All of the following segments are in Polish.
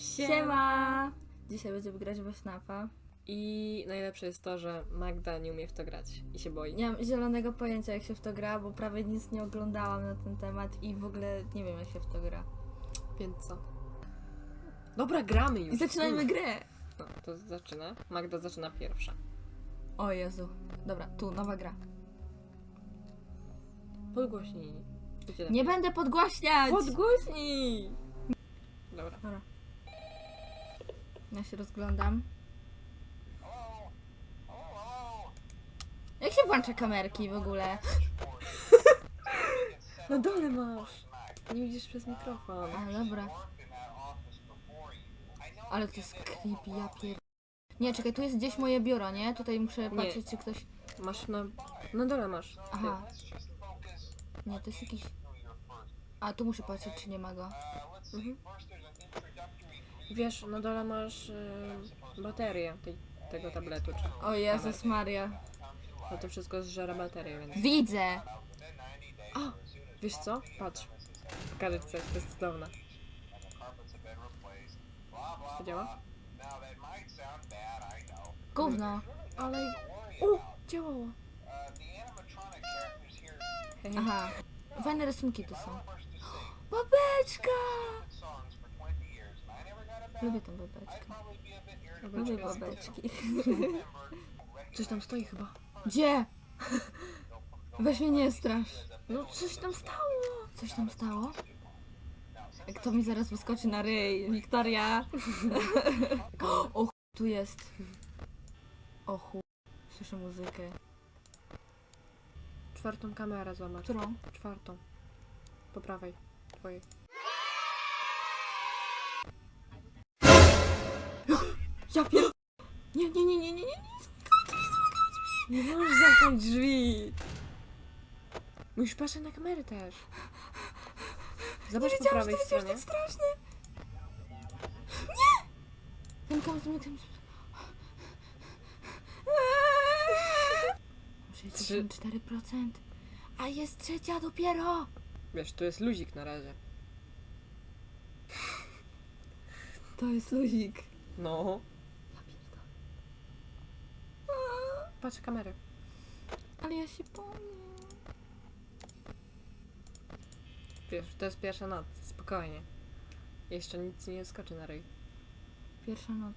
Siema! Dzisiaj będziemy grać w FNAFa. I najlepsze jest to, że Magda nie umie w to grać i się boi. Nie mam zielonego pojęcia jak się w to gra, bo prawie nic nie oglądałam na ten temat i w ogóle nie wiem jak się w to gra. Więc co? Dobra, gramy już. I zaczynajmy grę! No, to zaczyna. Magda zaczyna pierwsza. O Jezu. Dobra, tu, nowa gra. Podgłośnij. Będzie lepiej. Nie będę podgłaśniać! Podgłośnij! Dobra. Dobra. Ja się rozglądam. Jak się włącza kamerki w ogóle? Na dole masz. Nie widzisz przez mikrofon. A, dobra. Ale to jest creepy, ja pier... Nie, czekaj, tu jest gdzieś moje biuro, nie? Tutaj muszę patrzeć, czy ktoś... Masz na... Na dole masz. Aha. Nie, to jest jakiś... A, tu muszę patrzeć, czy nie ma go. Mhm. Wiesz, na dole masz y, baterię tej, tego tabletu. Czy... O Jezus Maria. No to wszystko zżera baterię, więc... Widzę! A! Wiesz co? Patrz. Pokażę ci coś, to jest cudowne. To działa? Gówno. Ale... O! Działało! Aha. Fajne rysunki tu są. Babeczka! Lubię tę babeczkę. Lubię babeczki. Coś tam stoi chyba. Gdzie? Weź mnie nie strasz. No coś tam stało! Coś tam stało? Jak to mi zaraz wyskoczy na ryj. Wiktoria! O ch... tu jest. O chu... Słyszę muzykę. Czwartą kamerę zobacz. Którą? Czwartą. Po prawej. Twojej. Ja pier... Nie, nie, nie, nie, nie, nie. Nie możesz zamknąć drzwi! Musisz patrzeć na kamerę też. Zobacz po prawej że to stronie. tak straszne. Nie! Zamykam, zamykam. Trzy- 64%. A jest trzecia dopiero. Wiesz, tu jest luzik na razie. To jest luzik. No. Ja pierdolę. Patrz kamerę. Ale ja się boję. Wiesz, to jest pierwsza noc. Spokojnie. Jeszcze nic nie skoczy na ryj. Pierwsza noc.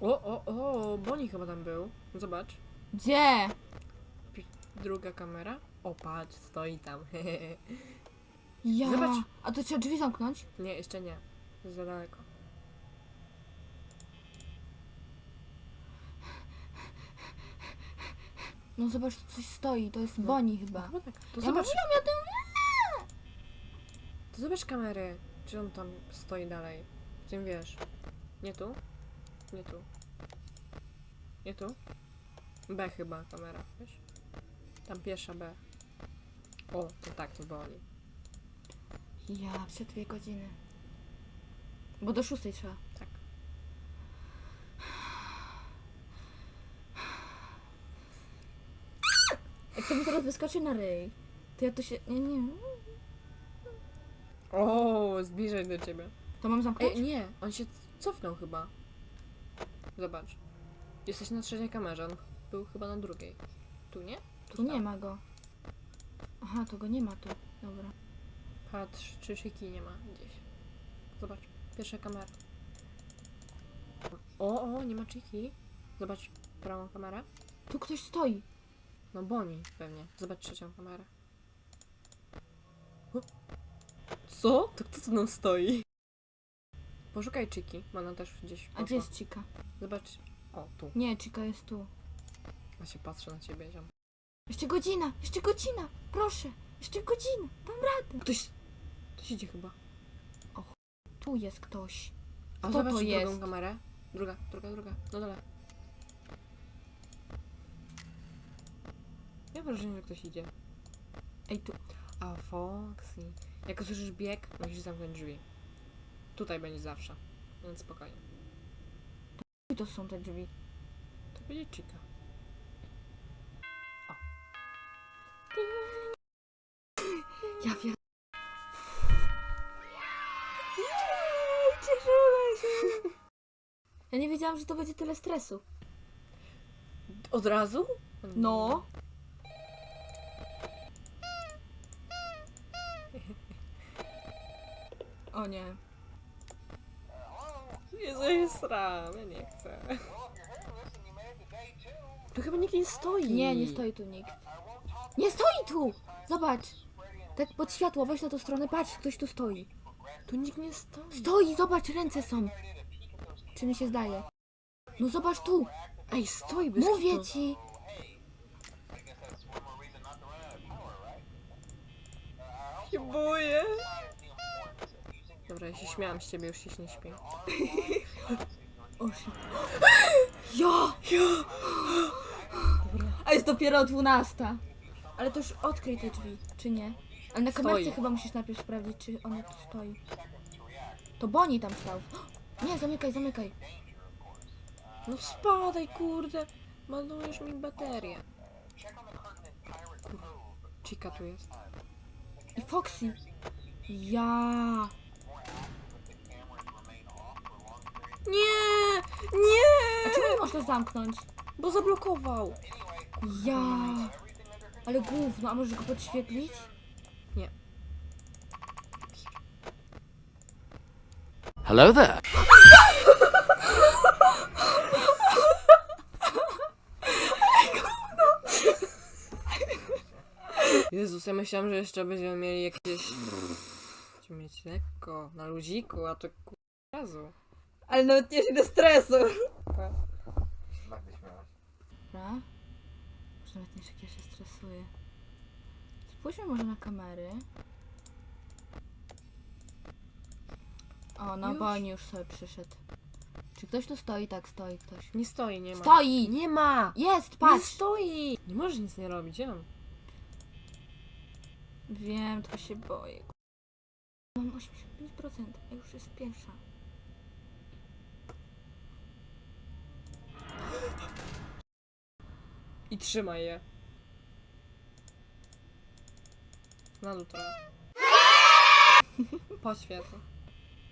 O, o, o! Boni chyba tam był. Zobacz. Gdzie? Druga kamera. O, patrz, stoi tam. Ja. Zobacz. A to trzeba drzwi zamknąć? nie, jeszcze nie. Jest za daleko. No zobacz, tu coś stoi. To jest No. Boni chyba. Chyba tak. To Ja zobacz, mówiłam, tym... to zobacz kamery. Czy on tam stoi dalej? W tym wiesz. Nie tu? Nie tu. Nie tu? B chyba kamera, wiesz? Tam pierwsza B. O, to tak, to boli. Ja, jeszcze dwie godziny. Bo do szóstej trzeba. Tak. To mi teraz wyskoczy na ryj, to ja to się... Nie, nie. O, zbliżaj do ciebie. To mam zamknąć? Ej, nie, on się cofnął chyba. Zobacz. Jesteś na trzeciej kamerze, on był chyba na drugiej. Tu nie? Tu nie ma go. Aha, to go nie ma tu. Dobra. Patrz, czy szyki nie ma gdzieś. Zobacz, pierwsza kamera. O, o, nie ma czyki. Zobacz prawą kamerę. Tu ktoś stoi. No Boni pewnie. Zobacz trzecią kamerę. Co? To kto tu nam stoi? Poszukaj czyki, bo ona też gdzieś A poszła. gdzie jest Cika? Zobacz. O, tu. Nie, Cika jest tu. Ja się patrzę na ciebie, ziom. Jeszcze godzina! Jeszcze godzina! Proszę! Jeszcze godzina! Dam radę! Ktoś... Ktoś idzie chyba. Tu jest ktoś. A Kto zobacz to drugą jest? kamerę. Druga, druga, druga. No dole. Ja mam wrażenie, że ktoś idzie. Ej, tu. A Foxy. Jak usłyszysz bieg, musisz zamknąć drzwi. Tutaj będzie zawsze. Więc spokojnie. To są te drzwi. To będzie chica. Ja wiem. Ja nie wiedziałam, że to będzie tyle stresu. Od razu? No. O nie. Jezu, ja sram, ja nie chcę. Tu chyba nikt nie stoi. Nie, nie stoi tu nikt. Nie stoi tu! Zobacz! Tak pod światło, weź na tą stronę, patrz, ktoś tu stoi. Tu nikt nie stoi. Stoi, zobacz, ręce są. Czy mi się zdaje? No zobacz tu! Ej, stoi bez Mówię kitu. ci! się boję. Dobra, ja się śmiałam z ciebie, już się nie śpię. O shit. Jo! A jest dopiero 12. Ale to już odkryj te drzwi, czy nie? Ale na kamerce Stoi. chyba musisz najpierw sprawdzić, czy ona tu stoi. To Boni tam stał. Nie, zamykaj, zamykaj. No spadaj, kurde. Malujesz mi baterię. Chica tu jest. I Foxy. Ja. Nie! A Nie! czemu nie można zamknąć? Bo zablokował. Ja. Ale gówno, a możesz go podświetlić? Nie. Hello there. Jezus, ja myślałam, że jeszcze będziemy mieli jakieś... Będziemy mieć lekko, na luziku, a to ku... razu. Ale nawet nie do stresu. Dobra. Może nawet nie jak ja się stresuję. Spójrzmy może na kamery. O, no Już? Boni już sobie przyszedł. Czy ktoś tu stoi? Tak, stoi ktoś. Nie stoi, nie ma. Stoi! Nie ma! Jest, Nie patrz! stoi! Nie możesz nic nie robić, ja. Wiem, tylko się boję. Mam 85%, a już jest pierwsza. I trzymaj je. Na trochę. Poświetl.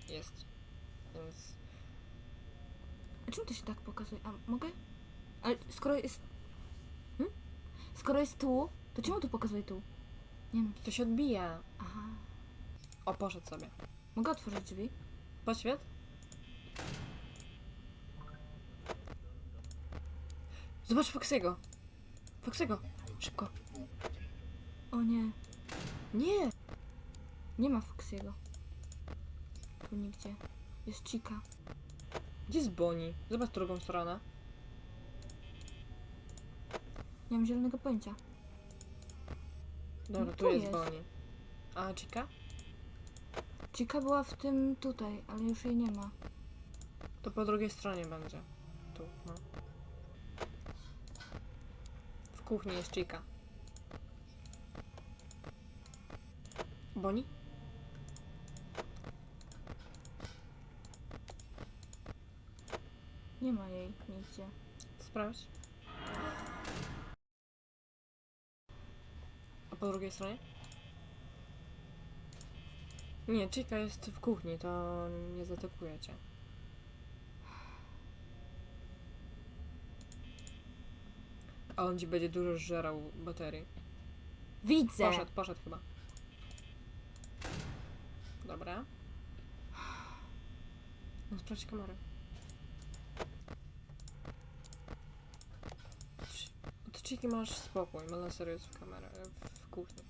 Jest. Więc... A czemu to się tak pokazuje? A mogę? Ale skoro jest... Hmm? Skoro jest tu, to czemu tu pokazuje tu? Nie wiem. To się odbija. Aha. O, poszedł sobie. Mogę otworzyć drzwi? Poświetl. Zobacz Foxy'ego. Foxy'ego. Szybko. O nie. Nie. Nie ma Foxiego. Tu nigdzie. Jest Chica. Gdzie jest Bonnie? Zobacz drugą stronę. Nie mam zielonego pojęcia. Dobra, No tu, tu jest, jest. Bonnie. A Chica? Chica była w tym tutaj, ale już jej nie ma. To po drugiej stronie będzie. Tu, no. Kuchni jest Chica. Bonnie? Nie ma jej nigdzie. Sprawdź. A po drugiej stronie? Nie, Chica jest w kuchni, to nie zaatakuje cię. A on ci będzie dużo żerał baterii. Widzę! Poszedł, poszedł chyba. Dobra. No sprawdź kamerę. Od Chiki masz spokój, ma na serio jest w kamerę, w kuchni.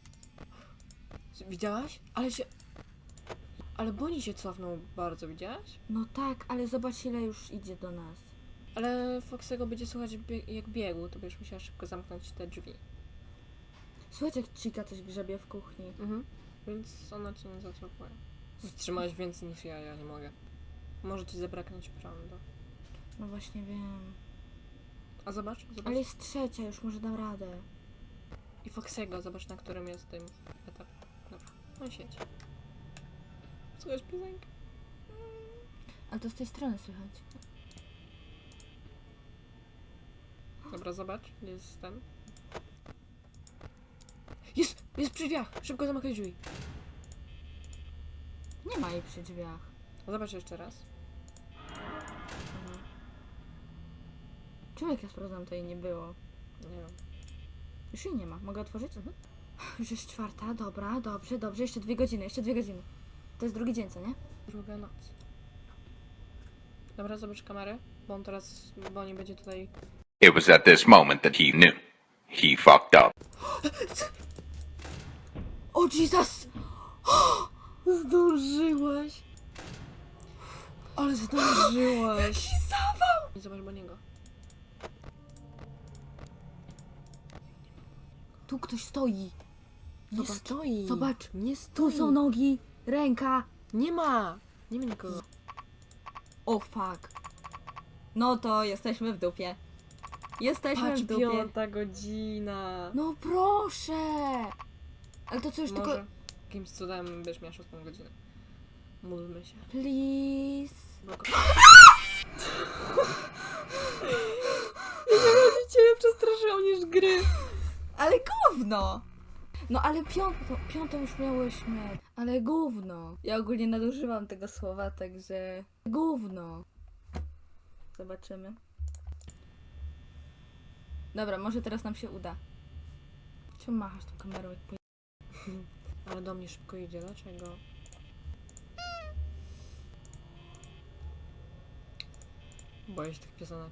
Widziałaś? Ale się... Ale Boni się cofnął bardzo, widziałaś? No tak, ale zobacz ile już idzie do nas. Ale Foxego będzie słuchać bie- jak biegł, to będziesz musiała szybko zamknąć te drzwi. Słuchajcie, jak Chica coś grzebie w kuchni. Mhm. Więc ona cię nie zatrzymuje. Wstrzymałeś więcej niż ja, ja nie mogę. Może ci zabraknąć prądu. No właśnie wiem. A zobacz, zobacz. Ale jest trzecia, już może dam radę. I Foxego, zobacz na którym jest tym etap. Dobra, on siedzi. Słuchasz piosenkę? Ale to z tej strony słychać. Dobra, zobacz, gdzie jest ten. Jest! Jest przy drzwiach! Szybko zamykaj drzwi. Nie ma jej przy drzwiach. No, zobacz jeszcze raz. Mhm. Czemu jak ja sprawdzam, to jej nie było? Nie wiem. Już jej nie ma. Mogę otworzyć? Mhm. Już jest czwarta, dobra, dobrze, dobrze. Jeszcze dwie godziny, jeszcze dwie godziny. To jest drugi dzień, co nie? Druga noc. Dobra, zobacz kamerę, bo on teraz, bo nie będzie tutaj It was at this moment that he knew. He fucked up. O Jesus! Zdążyłaś! Ale zdążyłaś! Zawał! I zobacz, bo niego. Tu ktoś stoi. Nie Zobacz, stoi! zobacz. Nie Tu stoi! są nogi, ręka. Nie ma! Nie ma nikogo. O fuck. No to jesteśmy w dupie. Jesteśmy Patrz, w dupie. piąta godzina! No proszę! Ale to co już Może tylko... jakimś cudem byś miała szóstą godzinę. Módlmy się. Please. Bardziej ciebie przestraszyłam niż gry. Ale gówno! No ale piątą, piątą już miałyśmy. Ale gówno. Ja ogólnie nadużywam tego słowa, także... Gówno. Zobaczymy. Dobra, może teraz nam się uda. Czemu machasz tą kamerą jak poje... Ale do mnie szybko idzie, dlaczego? Boję się tych piosenek.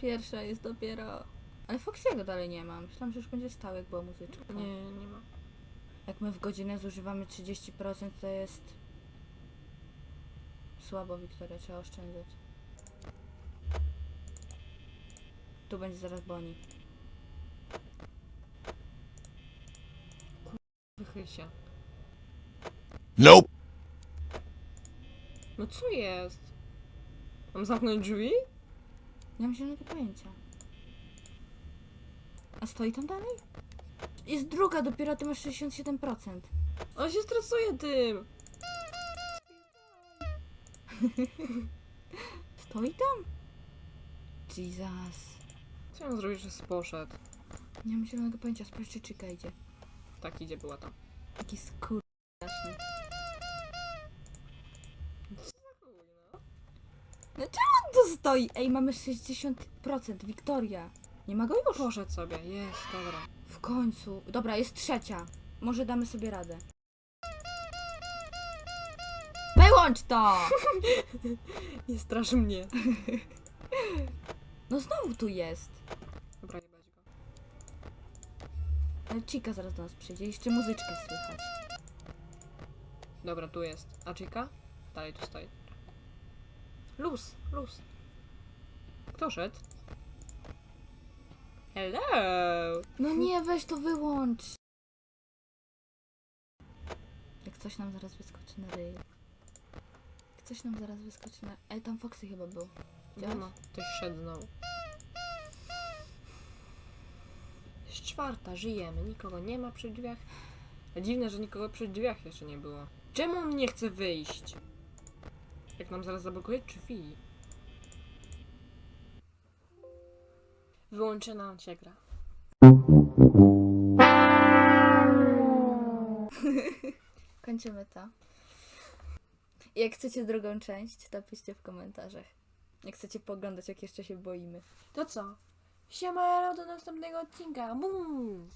Pierwsza jest dopiero... Ale Foxiego dalej nie ma. Myślałam, że już będzie stał, jak była muzyczka. Nie, nie ma. Jak my w godzinę zużywamy 30%, to jest... Słabo, Wiktoria, trzeba oszczędzać. Tu będzie zaraz Boni. Wychyl się. Nope. No co jest? Mam zamknąć drzwi? Nie mam zielonego pojęcia. A stoi tam dalej? Jest druga, dopiero ty masz 67%. On się stresuje tym! Stoi tam? Jesus. Co on zrobić, że poszedł? Nie mam zielonego pojęcia, sprawdź czy Chica idzie. Tak idzie, była tam. Taki skur... No czemu on tu stoi? Ej, mamy 60%, Wiktoria. Nie ma go już. Poszedł sobie, jest, dobra. W końcu. Dobra, jest trzecia. Może damy sobie radę. Wyłącz to! Nie strasz mnie. No znowu tu jest. Dobra, jebać go. Ale Chica zaraz do nas przyjdzie. Jeszcze muzyczkę słychać. Dobra, tu jest. A Chica? Dalej tu stoi. Luz, luz. Kto szedł? Hello! No nie, weź to wyłącz. Jak coś nam zaraz wyskoczy na ryj. Coś nam zaraz wyskoczy na... Ej, tam Foxy chyba był. Nie ma. Ktoś szedł znowu. Jest czwarta, żyjemy, nikogo nie ma przy drzwiach. Dziwne, że nikogo przy drzwiach jeszcze nie było. Czemu on nie chce wyjść? Jak nam zaraz zablokuje drzwi. Wyłączy nam się gra. Kończymy to. Jak chcecie drugą część, to piszcie w komentarzach. Jak chcecie poglądać, jak jeszcze się boimy. To co? Siema, do następnego odcinka. Bum!